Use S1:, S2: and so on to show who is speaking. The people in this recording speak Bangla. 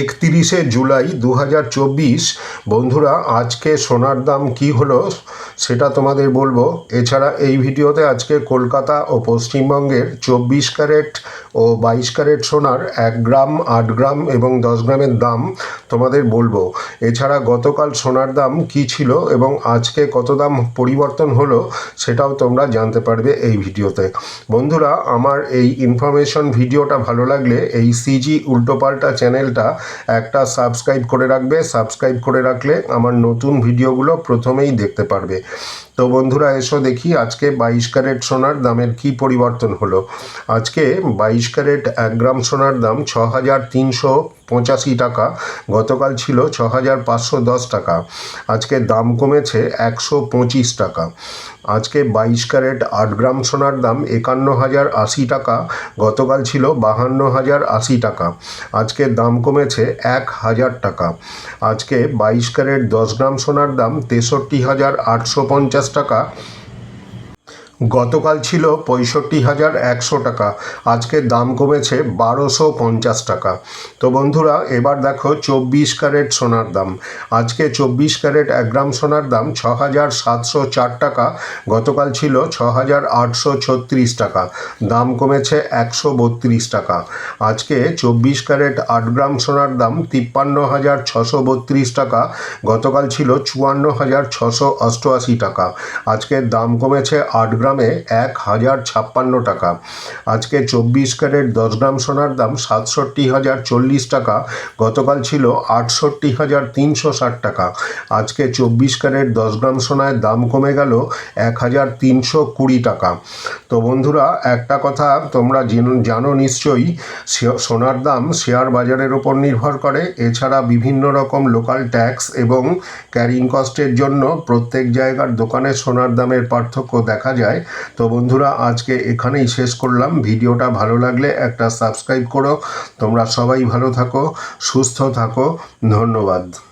S1: একতিরিশে জুলাই দু হাজার চব্বিশ। বন্ধুরা, আজকে সোনার দাম কি হলো সেটা তোমাদের বলব। এছাড়া এই ভিডিওতে আজকে কলকাতা ও পশ্চিমবঙ্গের চব্বিশ ক্যারেট ও বাইশ ক্যারেট সোনার এক গ্রাম, আট গ্রাম এবং দশ গ্রামের দাম তোমাদের বলব। এছাড়া গতকাল সোনার দাম কি ছিল এবং আজকে কত দাম পরিবর্তন হলো সেটাও তোমরা জানতে পারবে এই ভিডিওতে। বন্ধুরা, আমার এই ইনফরমেশন ভিডিওটা ভালো লাগলে এই সিজি উল্টোপাল্টা চ্যানেলটা একটা সাবস্ক্রাইব করে রাখবে। সাবস্ক্রাইব করে রাখলে আমার নতুন ভিডিওগুলো প্রথমেই দেখতে পারবে। তো বন্ধুরা, এসো দেখি আজকে বাইশ ক্যারেট সোনার দামের কি পরিবর্তন হলো। আজকে বাইশ ক্যারেট এক গ্রাম সোনার দাম ছ হাজার তিনশো পঁচাশি টাকা, গতকাল ছিল ছ হাজার পাঁচশো দশ টাকা। আজকে দাম কমেছে একশো পঁচিশ টাকা। আজকে বাইশ ক্যারেট আট গ্রাম সোনার দাম একান্ন হাজার আশি টাকা, গতকাল ছিল বাহান্ন হাজার আশি টাকা। আজকে দাম কমেছে এক হাজার টাকা। আজকে বাইশ ক্যারেট দশ গ্রাম সোনার দাম তেষট্টি হাজার আটশো পঞ্চাশ টাকা গতকাল ছিল পঁয়ষট্টি হাজার একশো টাকা, আজকে দাম কমেছে বারোশো পঞ্চাশ টাকা। তো বন্ধুরা, এবার দেখো চব্বিশ ক্যারেট সোনার দাম। আজকে চব্বিশ ক্যারেট এক গ্রাম সোনার দাম ছ হাজার সাতশো চার টাকা, গতকাল ছিল ছ হাজার আটশো ছত্রিশ টাকা, দাম কমেছে একশো বত্রিশ টাকা। আজকে চব্বিশ ক্যারেট আট গ্রাম সোনার দাম তিপ্পান্ন হাজার ছশো বত্রিশ টাকা, গতকাল ছিল চুয়ান্ন হাজার ছশো অষ্টআশি টাকা। আজকে দাম কমেছে আট গ্রামে এক হাজার ছাপ্পান্ন টাকা। আজকে চব্বিশ ক্যারেট দশ গ্রাম সোনার দাম সাতষট্টি হাজার চল্লিশ টাকা, গতকাল ছিল আটষট্টি হাজার তিনশো ষাট টাকা। আজকে চব্বিশ ক্যারেট দশ গ্রাম সোনায় দাম কমে গেল এক হাজার তিনশো কুড়ি টাকা। তো বন্ধুরা, একটা কথা তোমরা জেন- নিশ্চয়ই সোনার দাম শেয়ার বাজারের ওপর নির্ভর করে। এছাড়া বিভিন্ন রকম লোকাল ট্যাক্স এবং ক্যারিং কস্টের জন্য প্রত্যেক জায়গার দোকানে সোনার দামের পার্থক্য দেখা যায়। তো বন্ধুরা, আজকে এখানেই শেষ করলাম। ভিডিওটা ভালো লাগলে একটা সাবস্ক্রাইব করো। তোমরা সবাই ভালো থাকো, সুস্থ থাকো। ধন্যবাদ।